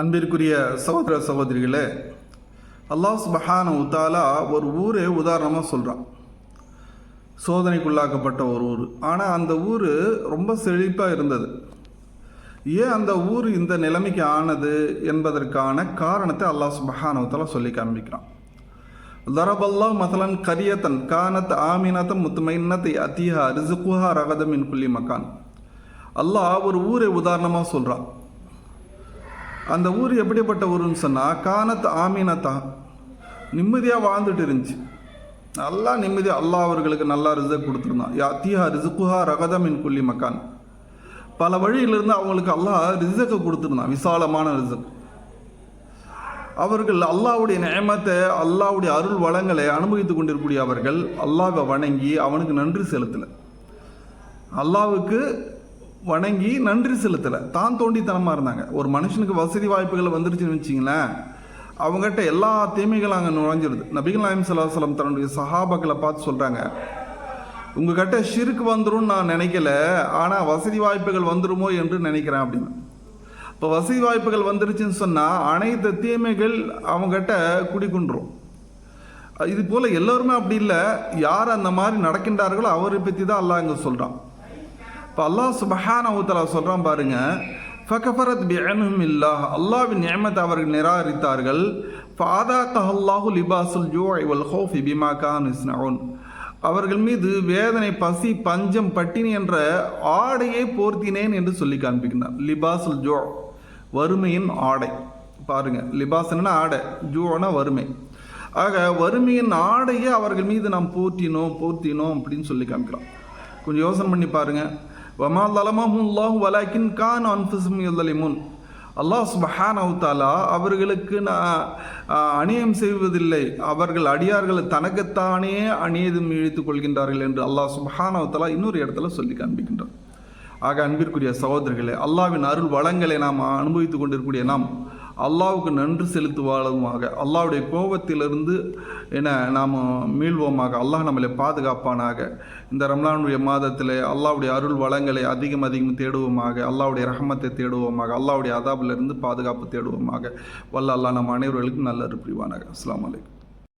அன்பிற்குரிய சகோதர சகோதரிகளே அல்லாஹ் சுபஹான உத்தாலா ஒரு ஊரே உதாரணமாக சொல்கிறான் சோதனைக்குள்ளாக்கப்பட்ட ஒரு ஊர். ஆனால் அந்த ஊர் ரொம்ப செழிப்பாக இருந்தது. ஏன் அந்த ஊர் இந்த நிலைமைக்கு ஆனது என்பதற்கான காரணத்தை அல்லாஹ் சுபஹான உத்தாலா சொல்லி காண்பிக்கிறான். தரபல்லா மசலன் கரியத்தன் கானத் ஆமினத்தம் முத்துமைன்னத்தை அத்திஹா ரிசுகுஹா ரகதம் மின் குல்லி மக்கான் அல்லாஹ் ஒரு ஊரை உதாரணமாக சொல்கிறான் அந்த ஊர் எப்படிப்பட்ட ஊருன்னு சொன்னால் கானத் ஆமீனத்தா. நிம்மதியாக வாழ்ந்துட்டு இருந்துச்சு. நல்லா நிம்மதியாக அல்லாஹ் அவர்களுக்கு நல்லா ரிசக் கொடுத்துருந்தான். யாத்தியா ரிசுகுஹா ரகதமின் குல்லி மக்கான். பல வழியிலிருந்து அவங்களுக்கு அல்லாஹ் ரிசக்கை கொடுத்துருந்தான். விசாலமான ரிசக். அவர்கள் அல்லாவுடைய நியமத்தை அல்லாவுடைய அருள் வளங்களை அனுபவித்து கொண்டிருக்கூடிய அவர்கள் அல்லாவை வணங்கி அவனுக்கு நன்றி செலுத்தலை. அல்லாவுக்கு வணங்கி நன்றி செலுத்தலை. தான் தோண்டித்தனமாக இருந்தாங்க. ஒரு மனுஷனுக்கு வசதி வாய்ப்புகள் வந்துருச்சுன்னு வச்சிங்களேன் அவங்ககிட்ட எல்லா தீமைகளும் அங்கே நுழைஞ்சிருது. நபிகள் நாயம் சலாஹலம் தன்னுடைய சஹாபாக்களை பார்த்து சொல்கிறாங்க உங்ககிட்ட ஷிருக்கு வந்துடும் நான் நினைக்கல ஆனால் வசதி வாய்ப்புகள் வந்துருமோ என்று நினைக்கிறேன் அப்படின்னு. இப்போ வசதி வாய்ப்புகள் வந்துருச்சுன்னு சொன்னால் அனைத்து தீமைகள் அவங்ககிட்ட குடிக்குன்றும் இது போல் எல்லோருமே அப்படி இல்லை. யார் அந்த மாதிரி நடக்கின்றார்களோ அவரை பற்றி தான் அல்லாஹ் இங்கே சொல்கிறான் இப்போ அல்லாஹ் சுபஹான ஊத்தலா சொல்கிறான் பாருங்கள் ஃபகஃபரத் பி அனும் இல்லாஹ். அல்லாவின் நியமத்தை அவர்கள் நிராகரித்தார்கள். ஃபாதா தஹல்லாஹு லிபாசுல் ஜோ வல் ஹோஃபி பிமா கான் இஸ்னவுன் அவர்கள் மீது வேதனை பசி பஞ்சம் பட்டினி என்ற ஆடையை போர்த்தினேன் என்று சொல்லி காண்பிக்கிறார் லிபாசுல் ஜோ வறுமையின் ஆடை. பாருங்கள் லிபாஸ்னா ஆடை ஜூனா வறுமை. ஆக வறுமையின் ஆடையை அவர்கள் மீது நாம் போற்றினோம் போர்த்தினோம் அப்படின்னு சொல்லி காமிக்கிறோம் கொஞ்சம் யோசனை பண்ணி பாருங்கள் வமா தலமஹுல்லாஹு வலாக்கின் கான் அன்ஃபுசும் யுதலிமுன் அல்லாஹ் சுபஹானவுத்தாலா அவர்களுக்கு நான் அநியம் செய்வதில்லை. அவர்கள் அடியார்களை தனக்குத்தானே அநியதும் இழுத்துக் கொள்கின்றார்கள் என்று அல்லாஹ் சுபஹானவுத்தாலா இன்னொரு இடத்துல சொல்லி காண்பிக்கின்றார் ஆக அன்பிற்குரிய சகோதரர்களே அல்லாவின் அருள் வளங்களை நாம் அனுபவித்துக் கொண்டிருக்கூடிய நாம் அல்லாவுக்கு நன்றி செலுத்துவாளுமாக. அல்லாவுடைய கோபத்திலிருந்து என நாம் மீள்வோமாக. அல்லாஹ் நம்மளை பாதுகாப்பானாக. இந்த ரம்லானுடைய மாதத்தில் அல்லாவுடைய அருள் வளங்களை அதிகம் அதிகம் தேடுவோமாக. அல்லாவுடைய ரஹமத்தை தேடுவோமாக. அல்லாவுடைய அதாபிலிருந்து பாதுகாப்பு தேடுவோமாக. வல்ல அல்லாஹ் நம் அனைவர்களுக்கும் நல்ல புரிவானாக. அஸ்லாம் வலைக்கம்